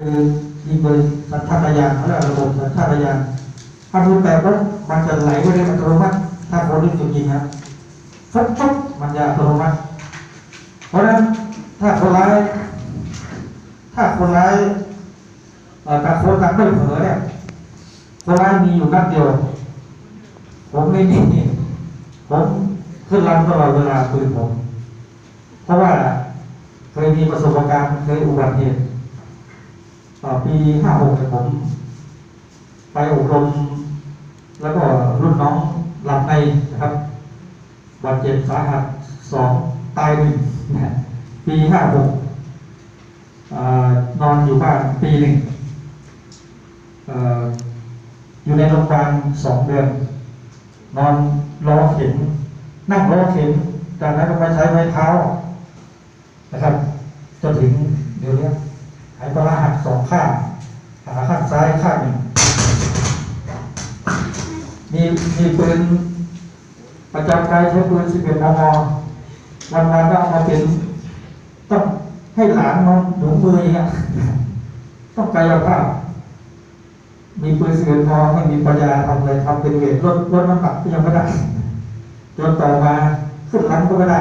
คือยิงโดยสัญชาตญาณเขาเรียกระบบสัญชาตญาณถ้ามือแปลปุ๊บมันจะไหลไปในอัตโนมัติถ้าคนที่จุดยิงครับฟุ๊บฟุ๊บมันจะอัตโนมัติเพราะนั้นถ้าคนร้าย ถ้าคนร้ายเอ่อต่างคนต่างไม่เผลอเนี่ยคนร้ายมีอยู่นัดเดียว ผมไม่มีผมขึ้นลำตลอดเวลาปืนผม เพราะว่าเคยมีประสบการณ์เคยอุบัติเหตุ ปีห้าหกผม ไปอบรม แล้วก็รุ่นน้องหลับในนะครับบาดเจ็บสาหัสสองตายหนึ่งปีห้าหกนอนอยู่บ้านปีหนึ่งเอ่ออยู่ในโรงพยาบาลสองเดือน นอนรอเข็มนั่งรอเข็มจากนั้นก็ไปใช้ไม้เท้านะครับจนถึงเดี๋ยวนี้ สองข้างขาข้างซ้ายข้างหนึ่งมีมีปืนประจำกายใช้ปืน11มมวันวันก็เอามาเป็นต้องให้หลานนอนหนุนมืออย่างเงี้ยต้องกายภาพมีปืนสิบเอ็ดมมไม่มีปัญญาทำอะไรทำเป็นเวทลดลดน้ำหนักก็ยังไม่ได้จนต่อมาขึ้นหลังก็ไม่ได้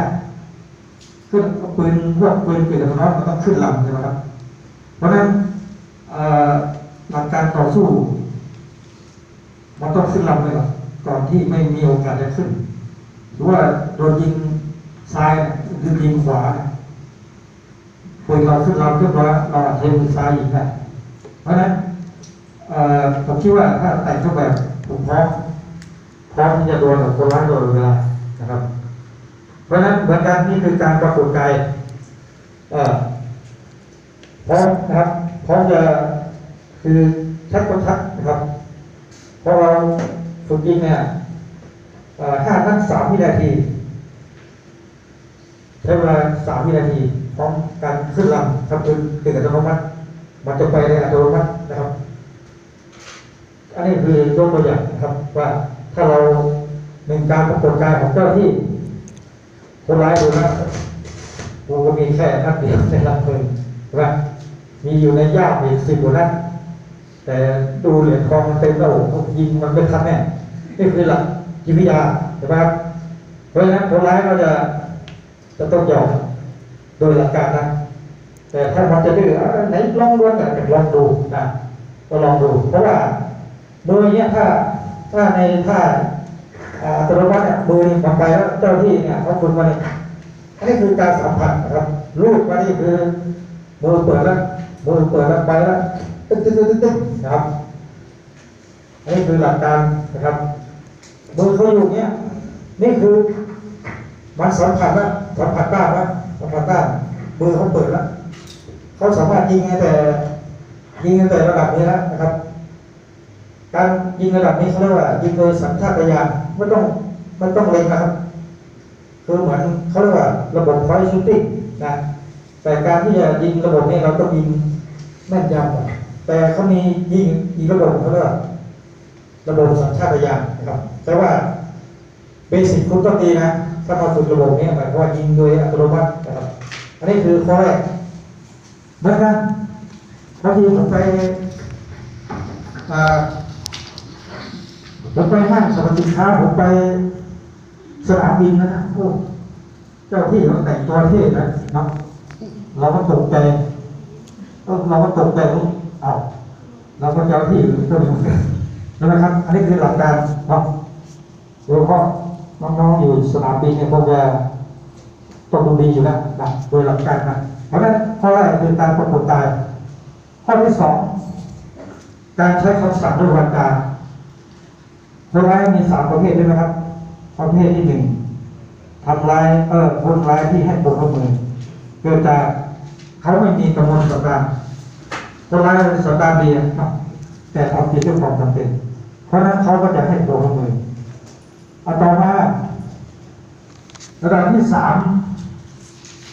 ขึ้นปืนพวกปืนเกิดอัตโนมัติมันต้องขึ้นหลำใช่ไหมครับ เพราะฉะนั้น หลักการต่อสู้มันต้องขึ้นลำเลยก่อนก่อนที่ไม่มีโอกาสจะขึ้น หรือว่าโดนยิงซ้ายหรือยิงขวาเนี่ยปืนเราขึ้นลำเรียบร้อยเราอาจจะมือซ้ายยิงได้เพราะฉะนั้นผมคิดว่าถ้าแต่งเครื่องแบบผมพร้อมพร้อมที่จะโดนกับคนร้ายโดนเวลานะครับ เพราะฉะนั้นเหมือนกันนี่คือการปรากฏกายพร้อมนะครับพร้อมจะ คือชัดก็ชัดนะครับพราะเราฝึกยิงเนี่ยห้านัดสามวินาที ใช้เวลาสามวินาทีพร้อมการขึ้นลำทำปืนติดอัตโนมัติมันจะไปในอัตโนมัตินะครับ อันนี้คือยกตัวอย่างนะครับว่าถ้าเราหนึ่งการปรากฏกายของเจ้าที่คนร้ายดูนะกูก็มีแค่นัดเดียวในลำเพลินใช่ไหมมีอยู่ในย่ามีสิบกว่านัด แต่ดูเหรียญทองมันเต็มแล้วโอ้โหยิงมันไม่ทันแน่นี่คือหลักจิตวิทยาใช่ไหมครับเพราะฉะนั้นคนร้ายเราจะจะต้องยอมโดยหลักการนะแต่ถ้ามันจะดื้อเอาไหนลองดูกันลองดูนะก็ลองดู เพราะว่าโดยเนี้ยถ้าถ้าในท่าอัตโนมัติเนี่ยมือนี่มันไปแล้วเจ้าที่เนี่ยเขาฝึกมาเนี่ยอันนี้คือการสัมผัสนะครับรูปมานี่คือมือเปิดแล้วมือเปิดแล้วไปแล้ว ตึ๊ดตึ๊ดตึ๊ดตึ๊ดตึ๊ดนะครับอันนี้คือหลักการนะครับมือเขาอยู่เนี้ยนี่คือมันสัมผัสแล้วสัมผัสได้แล้วสัมผัสได้มือเขาเปิดแล้วเขาสามารถยิงตั้งแต่ยิงตั้งแต่ระดับนี้แล้วนะครับ การยิงระดับนี้เขาเรียกว่า ยิงโดยสัญชาตญาณไม่ต้องไม่ต้องเล็งนะครับคือเหมือนเขาเรียกว่าระบบไฟชูติ้งนะแต่การที่จะยิงระบบนี้เราต้องยิงแม่นยำ แต่เขามียิงอีกระบบเขาเรียกว่าระบบสัญชาตญาณนะครับ แต่ว่าเบสิกคุณต้องดีนะถ้ามาฝึกระบบนี้หมายความว่ายิงโดยอัตโนมัตินะครับอันนี้คือข้อแรกเหมือนกันบางทีผมไปผมไปห้างสรรพสินค้าผมไปสนามบินนะนะโอ้เจ้าที่เขาแต่งตัวเท่นะเนาะเราก็ตกใจเออเราก็ตกใจว่า อ้าวเราก็เจ้าที่พวกนี้เหมือนกันนะครับ อันนี้คือหลักการเนาะโดยเฉพาะน้องๆอยู่สนามบินเนี่ยคงจะต้องดูดีอยู่แล้วนะโดยหลักการนะเพราะฉะนั้นข้อแรกคือการปรากฏกาย ข้อที่สองการใช้คำสั่งด้วยวาจาคนร้ายมีสามประเภทใช่ไหมครับ ประเภทที่หนึ่งทำร้ายเออคนร้ายที่ให้ผลร่วมมือเกิดจากเขาไม่มีกำหนดสันดาน คนร้ายสันดานดีนะครับ แต่ทำผิดด้วยความจำเป็น เพราะนั้นเขาก็จะให้ผลร่วมมือเอาต่อมาระดับที่สาม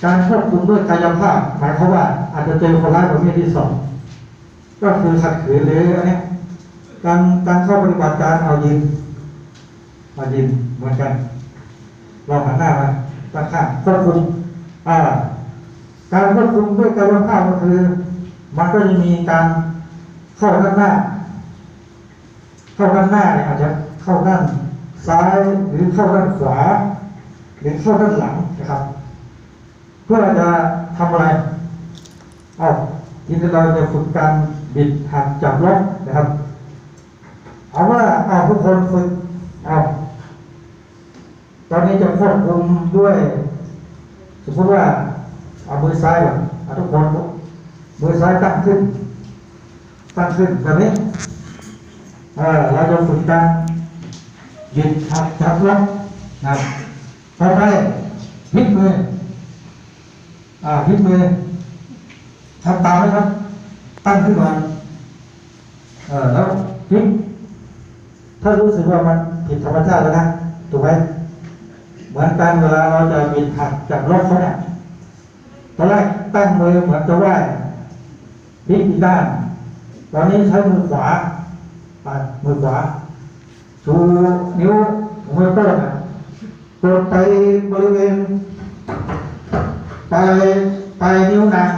การควบคุมด้วยกายภาพหมายความว่าอาจจะเจอคนร้ายประเภทที่สองก็คือขัดขืนหรืออันนี้การการเข้าปฏิบัติการเอายิงมายิงเหมือนกันเราหันหน้ามาด้านข้างควบคุมอ่าการควบคุมด้วยกายภาพก็คือ มันก็จะมีการเข้าด้านหน้า เข้าด้านหน้าเนี่ยอาจจะเข้าด้านซ้ายหรือเข้าด้านขวาหรือเข้าด้านหลังนะครับ เพื่อจะทำอะไรเอาทีนี้เราจะฝึกการบิดหักจับล็อกนะครับเอาว่าเอาทุกคนฝึกเอาตอนนี้จะควบคุมด้วยสมมติว่าเอามือซ้ายก่อนทุกคน มือซ้ายตั้งขึ้น ตั้งขึ้นแบบนี้เออเราจะฝึกการบิดหักจับล็อนะครับต่อไปพลิกมือ อ่าพลิกมือทำตามไหมครับ ตั้งขึ้นมาเออแล้วพลิกถ้ารู้สึกว่ามันผิดธรรมชาติแล้วนะถูกไหมเหมือนกันเวลาเราจะบิดหักจากรถเขาเนี่ยตอนแรกตั้งมือเหมือนจะไหว พลิกอีกด้าน ตอนนี้ใช้มือขวาไปมือขวา ชูนิ้วมือโป้งอะกดไปบริเวณปไปนิ้วนาง